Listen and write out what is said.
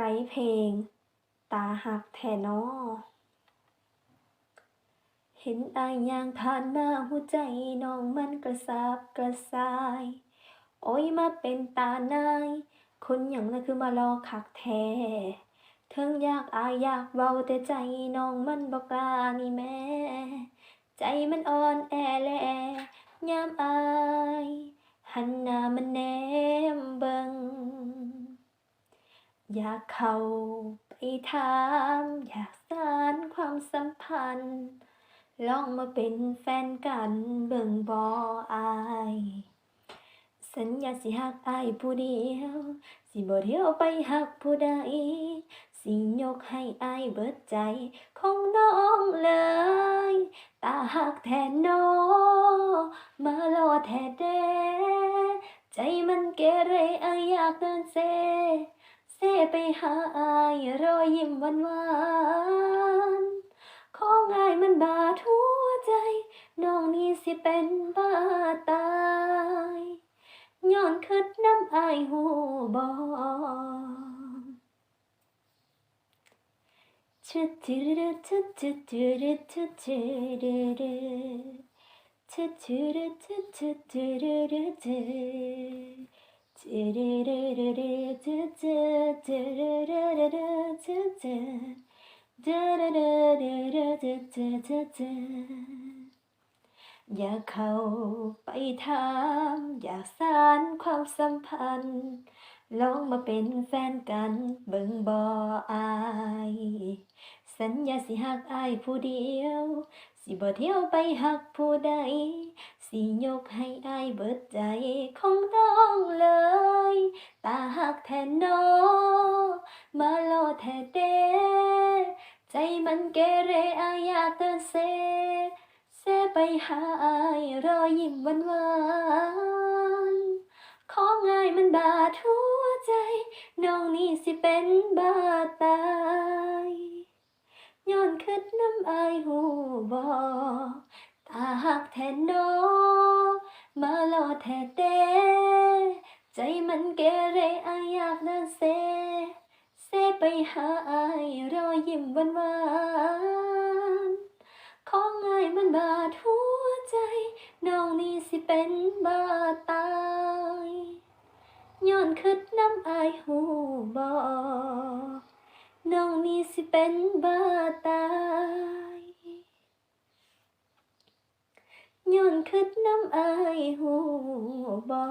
ไกลเพลง ตาหักแทนอเห็นอายย่างผ่านมาหัวใจน้องมันกระซับกระส่าย โอ้ยมาเป็นตานายคนหยังน่ะคือมารอคักแท้เทิงอยากอายอยากเว้าแต่ใจน้องมันบ่กล้านี่แม่ ใจมันอ่อนแอแลยามอาย หันหน้ามันแนมเบิง อยากเข้าไปถาม อยากสานความสัมพันธ์ ลองมาเป็นแฟนกันเบิ่งบ่อาย สัญญาสิฮักอายผู้เดียว สิบ่เที่ยวไปฮักผู้ใด สิยกให้อายเบิดใจของน้องเลย ตาหักแทนน้องมารอแท้เดใจมันเกเรอายอยากเดินเซเซ ไปหาอายรอยยิ้มหวานหวานของอายมันบาดหัวใจ น้องนี่สิเป็นบ้าตายย้อนคิดน้ำอายหูบ่ชุดจุดชุดจุดจุดชุดจุดชุดจุดชุดจุดชุดจุด อยากเข้าไปถามอยากสานความสัมพันธ์ ลองมาเป็นแฟนกันเบิ่งบ่อาย สัญญาสิฮักอายผู้เดียว สิบ่เที่ยวไปฮักผู้ใด สิยกให้อายเบิดใจของ แทนน้อมารอแทเด ใจมันเกเรอายาเดินเซเซไปหาอายรอยิ้มหวานหวานของอายมันบาดหัวใจ น้องนี่สิเป็นบ้าตายย้อนคิดน้ำอายหูบ่ตาหักแทนโนมารอแทเด ใจมันเกเรอายอยากเดินเซ เซไปหาอายรอยยิ้มหวานหวานของอายมันบาดหัวใจ น้องนี่สิเป็นบาตายย้อนคิดน้ำอายหูบ่น้องนี่สิเป็นบาตายย้อนคิดน้ำอายหูบ่